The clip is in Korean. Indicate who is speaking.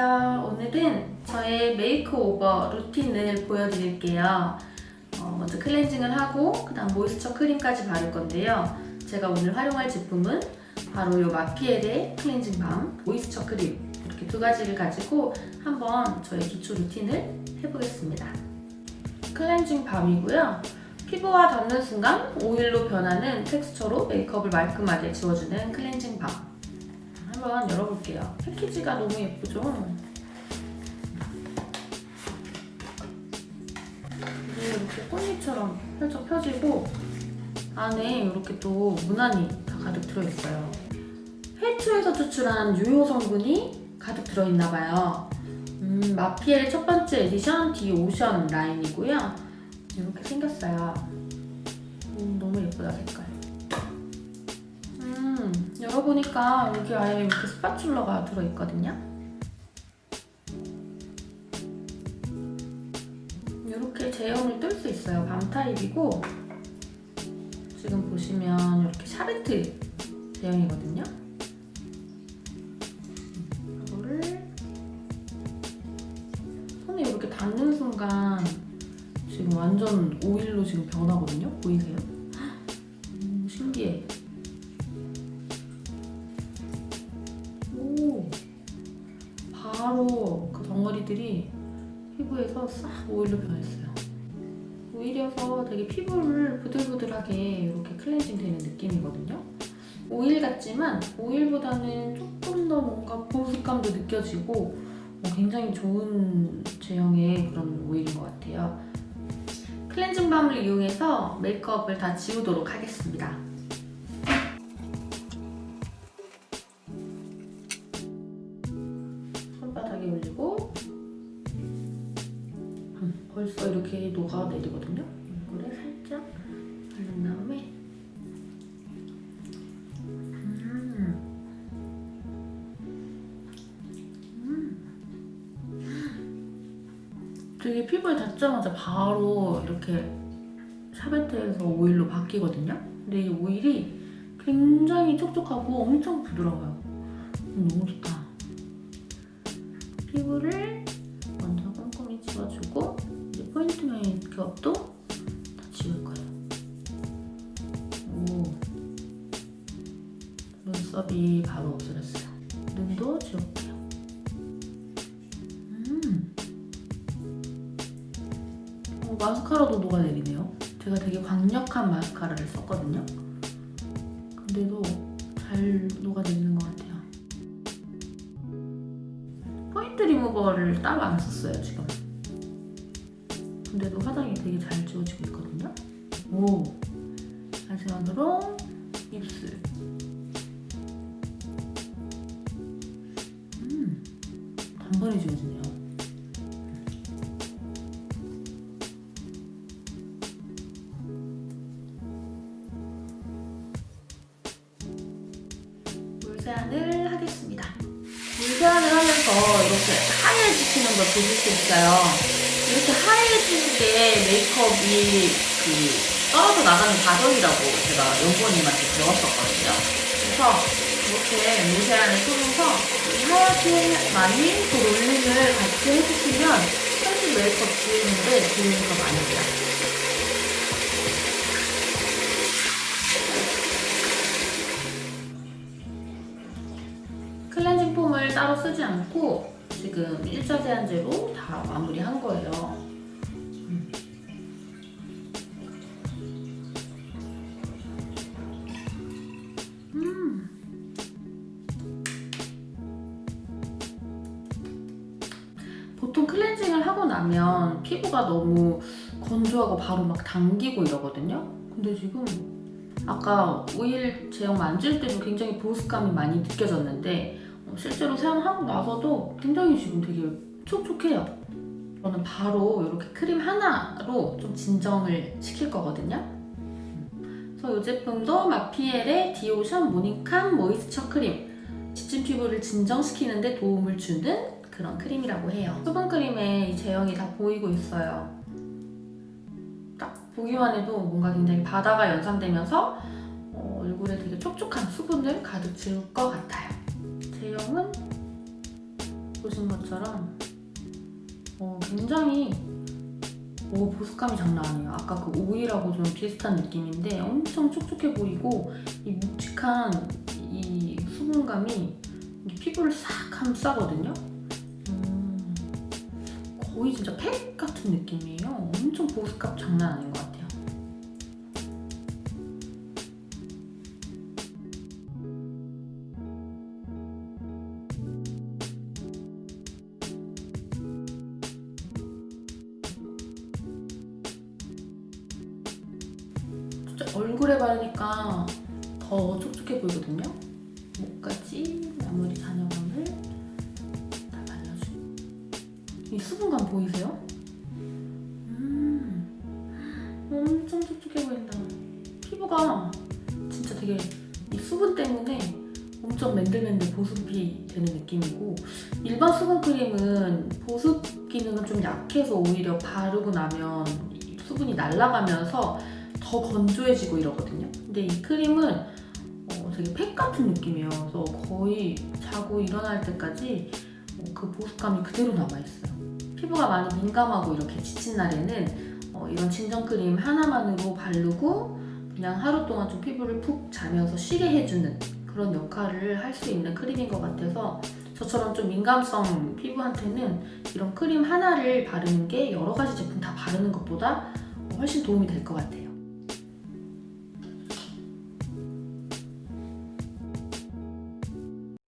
Speaker 1: 안녕하세요. 오늘은 저의 메이크오버 루틴을 보여드릴게요. 어, 먼저 클렌징을 하고 그 다음 모이스처 크림까지 바를 건데요. 제가 오늘 활용할 제품은 바로 이 마피엘의 클렌징 밤, 모이스처 크림 이렇게 두 가지를 가지고 한번 저의 기초 루틴을 해보겠습니다. 클렌징 밤이고요. 피부와 닿는 순간 오일로 변하는 텍스처로 메이크업을 말끔하게 지워주는 클렌징 밤. 한번 열어볼게요. 패키지가 너무 예쁘죠? 이렇게 꽃잎처럼 펼쳐 펴지고 안에 이렇게 또 무난히 다 가득 들어있어요. 해초에서 추출한 유효 성분이 가득 들어있나 봐요. 음, 마피엘의 첫 번째 에디션 디 오션 라인이고요. 이렇게 생겼어요. 음, 너무 예쁘다 색깔. 음, 열어보니까 여기 아예 이렇게 스파츌러가 들어있거든요. 이렇게 제형을 뜰 수 있어요. 밤 타입이고 지금 보시면 이렇게 샤베트 제형이거든요. 이거를 손에 이렇게 닿는 순간 지금 완전 오일로 지금 변하거든요. 보이세요? 음, 신기해. 그 덩어리들이 피부에서 싹 오일로 변했어요. 오일이어서 되게 피부를 부들부들하게 이렇게 클렌징 되는 느낌이거든요. 오일 같지만 오일보다는 조금 더 뭔가 보습감도 느껴지고 어, 굉장히 좋은 제형의 그런 오일인 것 같아요. 클렌징 밤을 이용해서 메이크업을 다 지우도록 하겠습니다. 손바닥에 올리고 음, 벌써 이렇게 녹아내리거든요. 이거를 살짝 바른 다음에 음. 음. 되게 피부에 닿자마자 바로 이렇게 샤베트에서 오일로 바뀌거든요. 근데 이 오일이 굉장히 촉촉하고 엄청 부드러워요. 음, 너무 좋다. 피부를 먼저 꼼꼼히 포인트 메이크업도 다 지울 거예요. 오, 눈썹이 바로 없어졌어요. 눈도 지울게요. 음, 어, 마스카라도 녹아내리네요. 제가 되게 강력한 마스카라를 썼거든요. 근데도 잘 녹아내리는 것 같아요. 포인트 리무버를 따로 안 썼어요 지금 근데도 화장이 되게 잘 지워지고 있거든요. 오. 마지막으로 입술. 음 단번에 지워지네요. 물세안을 하겠습니다. 물세안을 하면서 이렇게 하얘지시는 걸 보실 수 있어요. 이렇게 하얘지는 게 메이크업이 그 떨어져 나가는 과정이라고 제가 연구원님한테 배웠었거든요. 그래서 이렇게 물세안을 쏘면서 이 하얗게 많이 그 롤링을 같이 해주시면 현실 메이크업 지우는데 도움이 더 많이 돼요. 클렌징 폼을 따로 쓰지 않고 지금 1차 세안제로 다 마무리한 거예요. 음. 나면 피부가 너무 건조하고 바로 막 당기고 이러거든요. 근데 지금 아까 오일 제형 만질 때도 굉장히 보습감이 많이 느껴졌는데 어, 실제로 사용하고 나서도 굉장히 지금 되게 촉촉해요. 저는 바로 이렇게 크림 하나로 좀 진정을 시킬 거거든요. 그래서 이 제품도 마피엘의 디오션 모닝캄 모이스처 크림 지친 피부를 진정시키는데 도움을 주는 그런 크림이라고 해요. 수분 크림에 이 제형이 다 보이고 있어요. 딱 보기만 해도 뭔가 굉장히 바다가 연상되면서 어, 얼굴에 되게 촉촉한 수분을 가득 지울 것 같아요. 제형은 보신 것처럼 어, 굉장히 오, 보습감이 장난 아니에요. 아까 그 오일하고 좀 비슷한 느낌인데 엄청 촉촉해 보이고 이 묵직한 이 수분감이 이 피부를 싹 감싸거든요. 음, 거의 진짜 팩 같은 느낌이에요. 엄청 보습감 장난 아닌 것 같아요. 얼굴에 바르니까 더 촉촉해 보이거든요. 목까지 마무리 잔여감을 다 발라주고 이 수분감 보이세요? 음, 엄청 촉촉해 보인다. 피부가 진짜 되게 이 수분 때문에 엄청 맨들맨들 보습이 되는 느낌이고 일반 수분 크림은 보습 기능은 좀 약해서 오히려 바르고 나면 이 수분이 날아가면서 더 건조해지고 이러거든요. 근데 이 크림은 어, 되게 팩 같은 느낌이에요. 그래서 거의 자고 일어날 때까지 어, 그 보습감이 그대로 남아있어요. 피부가 많이 민감하고 이렇게 지친 날에는 어, 이런 진정 크림 하나만으로 바르고 그냥 하루 동안 좀 피부를 푹 자면서 쉬게 해주는 그런 역할을 할 수 있는 크림인 것 같아서 저처럼 좀 민감성 피부한테는 이런 크림 하나를 바르는 게 여러 가지 제품 다 바르는 것보다 훨씬 도움이 될 것 같아요.